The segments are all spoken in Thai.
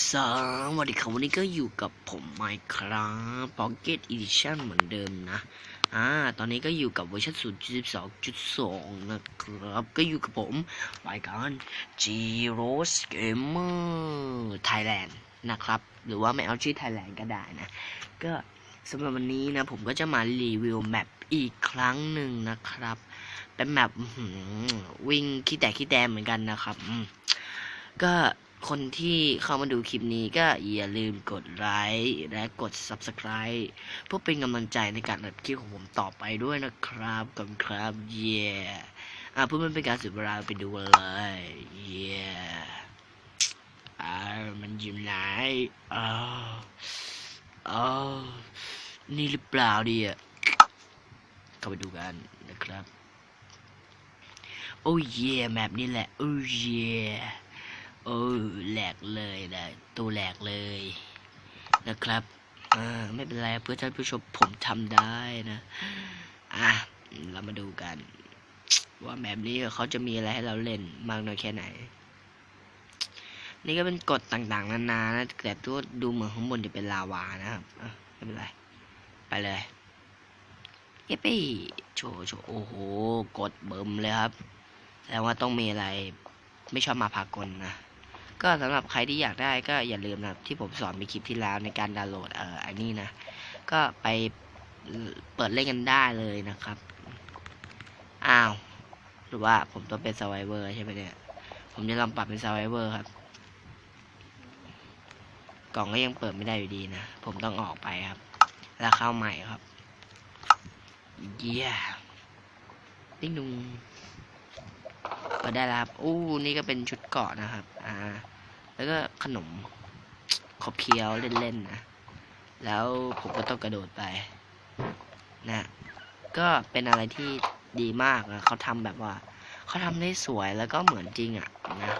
สวัสดีครับวันนี้ก็อยู่กับผมไมค์ครับ Pocket Edition เหมือนเดิมนะ อ่า ตอนนี้ก็อยู่กับเวอร์ชัน0.12.2 นะครับ ก็อยู่กับผมรายการ g r o s Gamer Thailand นะครับ หรือว่าไม่เอาชื่อ Thailand ก็ได้นะ ก็สำหรับวันนี้นะ ผมก็จะมารีวิวแมปอีกครั้งหนึ่งนะครับ เป็นแมปวิ่งขี้แตกขี้แตนเหมือนกันนะครับก็ คนที่เข้ามาดูคลิปนี้ก็อย่าลืมกดไลค์และกด Subscribe เพื่อเป็นกำลังใจในการอัดคลิปของผมต่อไปด้วยนะครับขอบครับเย้อะเพื่อไม่เป็นการเสียเวลาไปดูเลยเย้อ่ามันอยู่ไหนอ้าวอ้าวนี่หรือเปล่าดิอะเข้าไปดูกันนะครับ โอ้เย่แมปนี้แหละ โอ้เย่ โอ้แหลกเลยนะตัวแหลกเลยนะครับอ่าไม่เป็นไรเพื่อท่านผู้ชมผมทำได้นะอะเรามาดูกัน ว่าแมปนี้เขาจะมีอะไรให้เราเล่นมากน้อยแค่ไหน นี่ก็เป็นกฎต่างๆ นานานะแต่ตัวดูเหมือนข้างบนจะเป็นลาวานะครับไม่เป็นไร ไปเลยเย้ปี้โชว์โชว์โอ้โหกดเบิ่มเลยครับแต่ว่าต้องมีอะไรไม่ชอบมาพากลนะ ก็สำหรับใครที่อยากได้ก็อย่าลืมนะครับที่ผมสอนในคลิปที่แล้วในการดาวน์โหลดเอ่อไอ้นี่นะ ก็ไปเปิดเล่นกันได้เลยนะครับ อ้าว หรือว่าผมต้องเป็น s u r v i v o r ใช่ไหมเนี่ย ผมจะลองปรับเป็น s u r v i v o r ครับ กล่องก็ยังเปิดไม่ได้อยู่ดีนะ ผมต้องออกไปครับ แล้วเข้าใหม่ครับ เยี่ยติ๊งดุงก็ได้แล้วครับ อู้ นี่ก็เป็นชุดเกาะนะครับ อ่า แล้วก็ขนมขบเคี้ยวเล่นๆนะ แล้วผมก็ต้องกระโดดไป นะ ก็เป็นอะไรที่ดีมากนะเขาทำแบบว่าเขาทำได้สวยแล้วก็เหมือนจริงอะนะ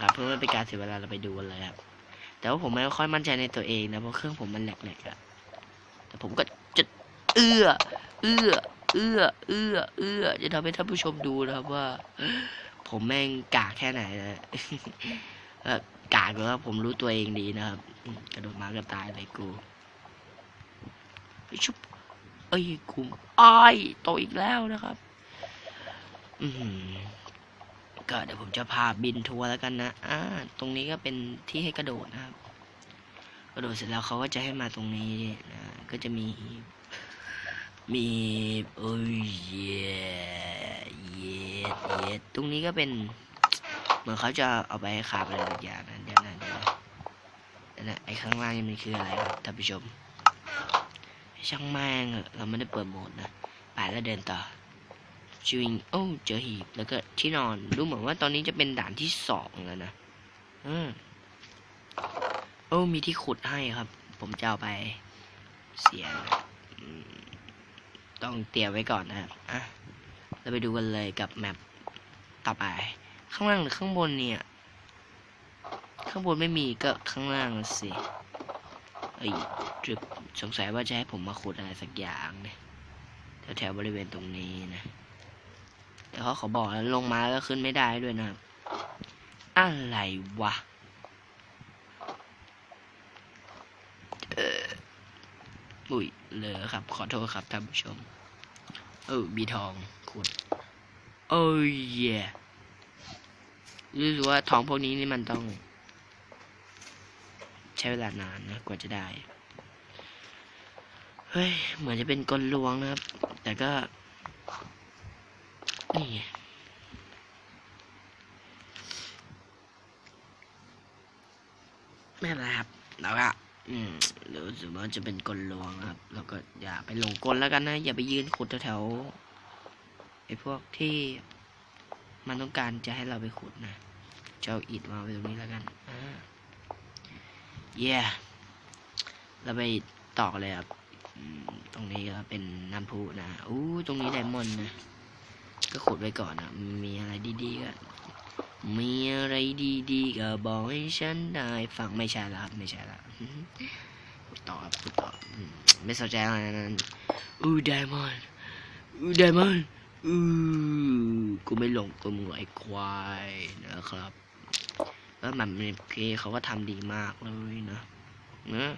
ครับเพื่อไม่เป็นการเสียเวลาเราไปดูกันเลยครับ แต่ว่าผมไม่ค่อยมั่นใจในตัวเองนะเพราะเครื่องผมมันแหลกๆอะแต่ผมก็จะเอื้อ เอื้อ เอื้อ เอื้อ เอื้อจะทำให้ท่านผู้ชมดูนะครับว่า ผมแม่งกากแค่ไหนนะเอ่อกากแล้วผมรู้ตัวเองดีนะครับ กระโดดมาก็ตายเลยกูชุบเอ้ยกูอ้ายโตอีกแล้วนะครับ อือหือก็เดี๋ยวผมจะพาบินทัวร์แล้วกันนะอ่าตรงนี้ก็เป็นที่ให้กระโดดนะครับ กระโดดเสร็จแล้วเขาก็จะให้มาตรงนี้นะก็จะมี มีโอ้ย เย่เย่เย่ตรงนี้ก็เป็น เหมือนเขาจะเอาไปขาบอะไรบางอย่างนะเดี๋ยวนะเดี๋ยวนะเดี๋ยวนะไอ้ข้างล่างนี่มันคืออะไรครับท่านผู้ชมช่างแม่งเราไม่ได้เปิดโหมดนะไปแล้วเดินต่อชิวิงโอ้เจอหีบแล้วก็ที่นอนดูเหมือนว่าตอนนี้จะเป็นด่านที่สองแล้วนะอืมโอ้มีที่ขุดให้ครับ ผมจะเอาไปเสียนะต้องเตรียมไว้ก่อนนะครับอะ เราไปดูกันเลยกับแมปต่อไป ข้างล่างหรือข้างบนเนี่ย ข้างบนไม่มีก็ข้างล่างสิเอ้ยจุดสงสัยว่าจะให้ผมมาขุดอะไรสักอย่างเนี่ยแถวๆบริเวณตรงนี้นะแต่เขาขอบอกแล้วลงมาแล้วขึ้นไม่ได้ด้วยนะครับ อะไรวะเอออุ้ย เลอครับ ขอโทษครับท่านผู้ชม เออมีทอง ขุด โอ้ยเย่รู้สึกว่าทองพวกนี้นี่มันต้อง ใช้เวลานานนะกว่าจะได้ เฮ้ย เหมือนจะเป็นกลลวงนะครับ แต่ก็ นี่ไงไม่ไรครับแล้วก็อืมรู้สึกว่าจะเป็นกลลวงครับ แล้วก็อย่าไปหลงกลแล้วกันนะ อย่าไปยืนขุดแถวๆ ไอ้พวกที่มันต้องการจะให้เราไปขุดนะเจ้าอิดมาไว้ตรงนี้แล้วกันเย่เราไปต่อเลยครับ ตรงนี้ก็เป็นน้ำพุนะ อู้ตรงนี้ไดมอนด์นะ ก็ขุดไว้ก่อนนะมีอะไรดีๆก็ มีอะไรดีๆก็บอกให้ฉันได้ฟังไม่ใช่แล้วครับไม่ใช่แล้วต่อครับต่อ ไม่สนใจอะไรนั้นอู้ไดมอนด์อู้ไดมอนด์ อู้กูไม่หลงตัวมึงหรอกไอ้ควายนะครับแล้วมันเกเขาก็ทำดีมากเลยนะเนอะ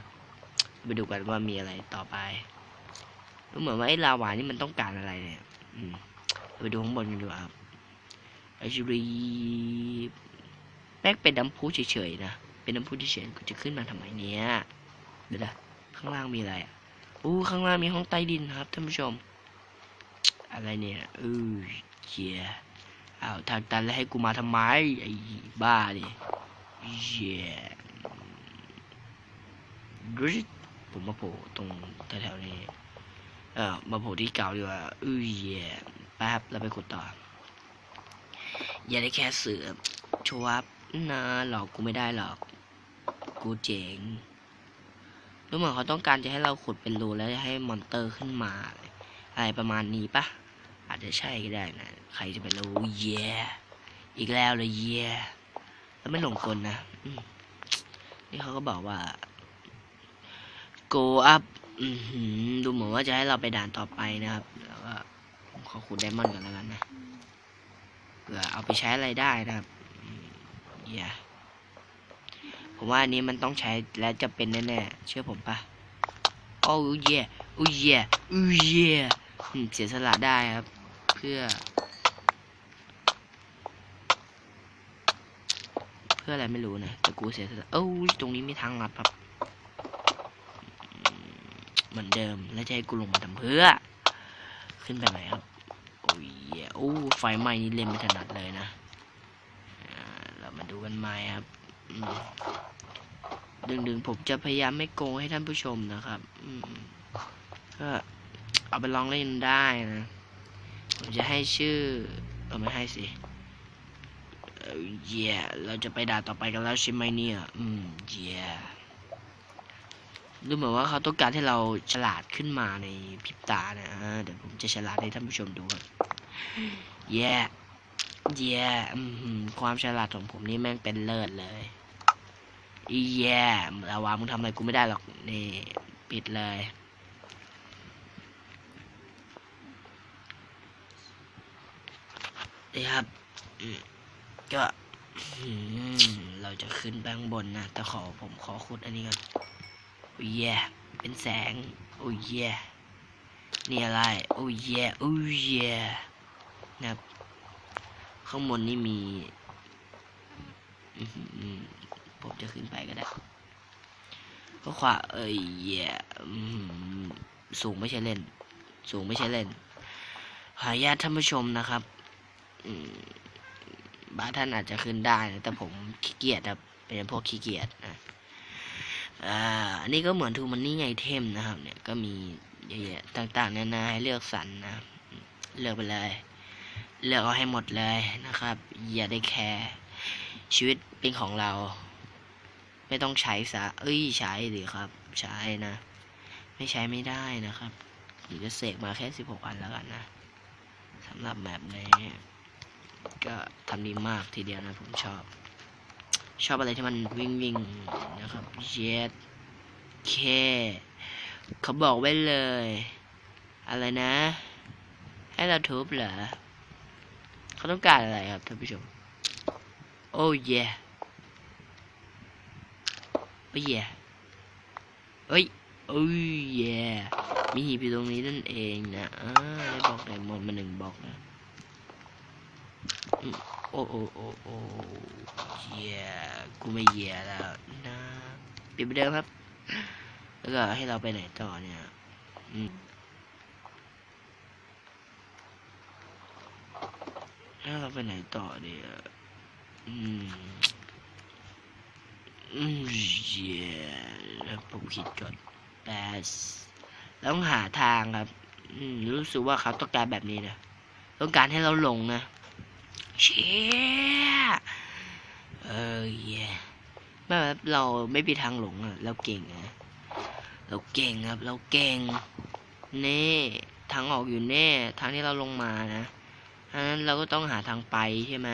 ไปดูกันว่ามีอะไรต่อไปดูเหมือนว่าไอ้ลาวานี่มันต้องการอะไรเนี่ยอืมไปดูข้างบนกันดีกว่าครับไอชูรีแป๊กเป็นน้ำพุเฉยๆนะเป็นน้ำพุเฉยๆกูจะขึ้นมาทำไมเนี่ยเดี๋ยวนะข้างล่างมีอะไรอะอู้ข้างล่างมีห้องใต้ดินครับท่านผู้ชม อะไรเนี่ยเออเจียอ้าวทางตันแล้วให้กูมาทำไมไอ้บ้าดิเจียดูสิผมมาโผล่ตรงแถวๆนี้เออมาโผล่ที่เก่าดีกว่าเออเย่แป๊บแล้วไปกดต่อ อย่าได้แค่เสือชัวบนะหลอกกูไม่ได้หรอก กูเจ๋งรู้เหมือนเขาต้องการจะให้เราขุดเป็นรูแล้วให้มอนเตอร์ขึ้นมา อะไรประมาณนี้ปะ จจะใช่ก็ได้นะ ใครจะไปรู้เย่อีกแล้วเลยเย่แล้วไม่หลงกลนะนี่เขาก็บอกว่า go up ดูเหมือนว่าจะให้เราไปด่านต่อไปนะครับ แล้วก็ขอขุดไดมอนด์ก่อนแล้วกันนะเผื่อเอาไปใช้อะไรได้นะครับอืมเย่ผมว่าอันนี้มันต้องใช้และจะเป็นแน่ๆ เชื่อผมปะโอ้เย่โอ้เย่โอ้เย่เสียสละได้ครับ พื่อ เพื่ออะไรไม่รู้นะแต่กูเสียสละโอ้ตรงนี้มีทางลัดครับเหมือนเดิมแล้วจะให้กูลงมาทำเพื่อ ขึ้นไปไหนครับโอ้ยโอ้ไฟไหม้นี่เล่นไม่ถนัดเลยนะเรามาดูกันใหม่ครับอืมดึงผมจะพยายามไม่โกงให้ท่านผู้ชมนะครับอืมก็เอาไปลองเล่นได้นะ ผมจะให้ชื่อเออไม่ให้สิเออเย่เราจะไปด่าต่อไปกันแล้วใช่ไหมเนี่ย อืมเย่ดูเหมือนว่าเขาต้องการให้เราฉลาดขึ้นมาในพริบตานะฮะเดี๋ยวผมจะฉลาดให้ท่านผู้ชมดูครับแย่แย่อือหือความฉลาดของผมนี่แม่งเป็นเลิศเลยอีย่ลาวามึงทำอะไรกูไม่ได้หรอกนี่ปิดเลย นี่ครับก็เราจะขึ้นไปข้างบนนะ แต่ขอผมขอขุดอันนี้ก่อนโอ้ยแย่เป็นแสง โอ้ยแย่นี่อะไร โอ้ยแย่โอ้ยแย่นะครับ ข้างบนนี่มีผมจะขึ้นไปก็ได้ก็ขวาเอ้ยแย่สูงไม่ใช่เล่น สูงไม่ใช่เล่น หายาท่านผู้ชมนะครับ บางท่านอาจจะขึ้นได้นะแต่ผมขี้เกียจครับเป็นพวกขี้เกียจนะอ่าอันนี้ก็เหมือนทูมันนี่ไอเทมนะครับ เนี่ยก็มีเยอะแยะต่างๆนานาให้เลือกสรรนะ เลือกไปเลย เลือกเอาให้หมดเลยนะครับ อย่าได้แคร์ชีวิตเป็นของเรา ไม่ต้องใช้ซะเอ้ยใช้ดิครับ ใช้นะ ไม่ใช้ไม่ได้นะครับหรือจะเสกมาแค่สิบหกอันแล้วกันนะสำหรับแบบนี้ ก็ทำดีมากทีเดียวนะผมชอบ ชอบอะไรที่มันวิ่งวิ่งนะครับเย็ดเคเขาบอกไว้เลย อะไรนะ ให้เราทุบเหรอเขาต้องการอะไรครับท่านผู้ชม โอ้เย่โอ้เย่เอ้ยโอ้ยเย่มีหีบอยู่ตรงนี้นั่นเองนะอ่าได้บอกไดมอนด์มาหนึ่งบอกนะ โอ้โอ้โอ้โอ้เย่กูไม่เย่แล้วนะปิดไปเดิมครับ แล้วก็ให้เราไปไหนต่อเนี่ยอืมให้เราไปไหนต่อเนี่ย อืม อืมเย่แล้วผมคิดก่อนแปสต้องหาทางครับ อืม รู้สึกว่าเขาต้องการแบบนี้นะ ต้องการให้เราลงนะ เชี่ยเออเย่ไม่แบบเราไม่มีทางหลงอะเราเก่งอะเราเก่งครับ เราเก่งเน่ทางออกอยู่แน่ทางที่เราลงมานะอันนั้นเราก็ต้องหาทางไปใช่ไหม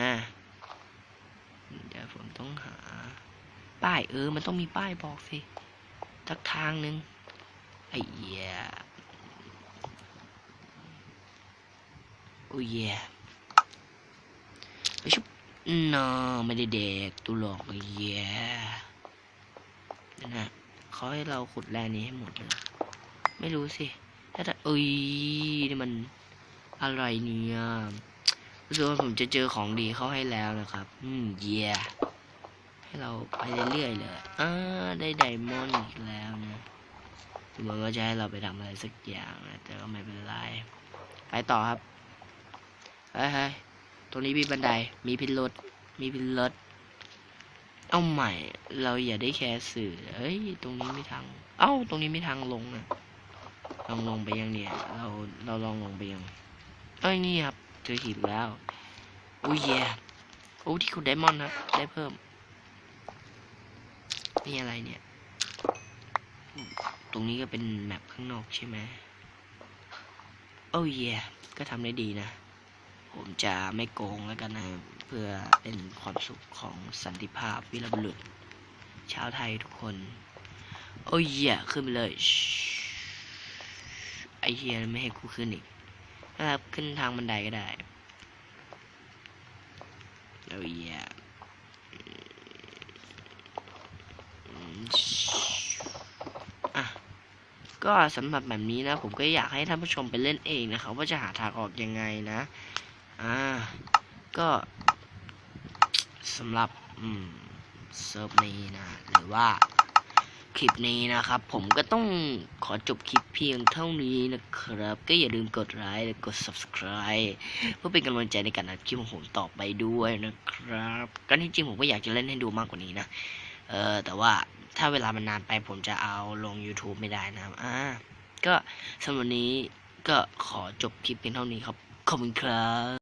เดี๋ยวผมต้องหา ป้ายเออ มันต้องมีป้ายบอกสิทักทางหนึ่งไอ้เหี้ยโอ้ยเหี้ยไป ชุบนอไม่ได้เด็กตุหลอกเยแย่นั่นนะเขาให้เราขุดแร่นี้ให้หมดเลยไม่รู้สิถ้าแต่เอ้ยนี่มันอะไรเนี่ยรู้สึกว่าผมจะเจอของดีเข้าให้แล้วนะครับ อืมเย่ให้เราไปเรื่อยๆเลยอ่าได้ไดมอนด์อีกแล้วนะเหมือนว่าจะให้เราไปทำอะไรสักอย่างนะแต่ก็ไม่เป็นไร ไปต่อครับเฮ้ย ตรงนี้มีบันได มีพิรุษมีพิรุษเอาใหม่ เราอย่าได้แคร์สื่อ เฮ้ย ตรงนี้ไม่ทาง เอ้า ตรงนี้ไม่ทางลงนะลองลงไปยังเนี่ย เรา เราลองลงไปยัง เอ้ย นี่ครับ เจอหินแล้ว อุ้ยแย่โอ้ที่ขุดไดมอนด์ครับ ได้เพิ่ม นี่อะไรเนี่ย ตรงนี้ก็เป็นแมปข้างนอกใช่ไหมโอ้ยแย่ก็ทำได้ดีนะ ผมจะไม่โกงแล้วกันนะเพื่อเป็นความสุขของสันติภาพวิรบุรุษชาวไทยทุกคน โอ้ยแย่ขึ้นไปเลยไอเฮียไม่ให้กูขึ้นอีกนะครับขึ้นทางบันไดก็ได้โอ้ยแย่อืมอะก็สำหรับแบบนี้นะ ผมก็อยากให้ท่านผู้ชมไปเล่นเองนะครับว่าจะหาทางออกยังไงนะ อ่า ก็สำหรับอืมเซิร์ฟนี้นะ หรือว่าคลิปนี้นะครับ ผมก็ต้องขอจบคลิปเพียงเท่านี้นะครับ ก็อย่าลืมกดไลค์และกด subscribe เพื่อเป็นกำลังใจในการอัดคลิปของผมต่อไปด้วยนะครับก็จริงผมก็อยากจะเล่นให้ดูมากกว่านี้นะ เออแต่ว่าถ้าเวลามันนานไปผมจะเอาลง YouTube ไม่ได้นะอ่าก็สำหรับนี้ก็ขอจบคลิปเพียงเท่านี้ครับ ขอบคุณครับ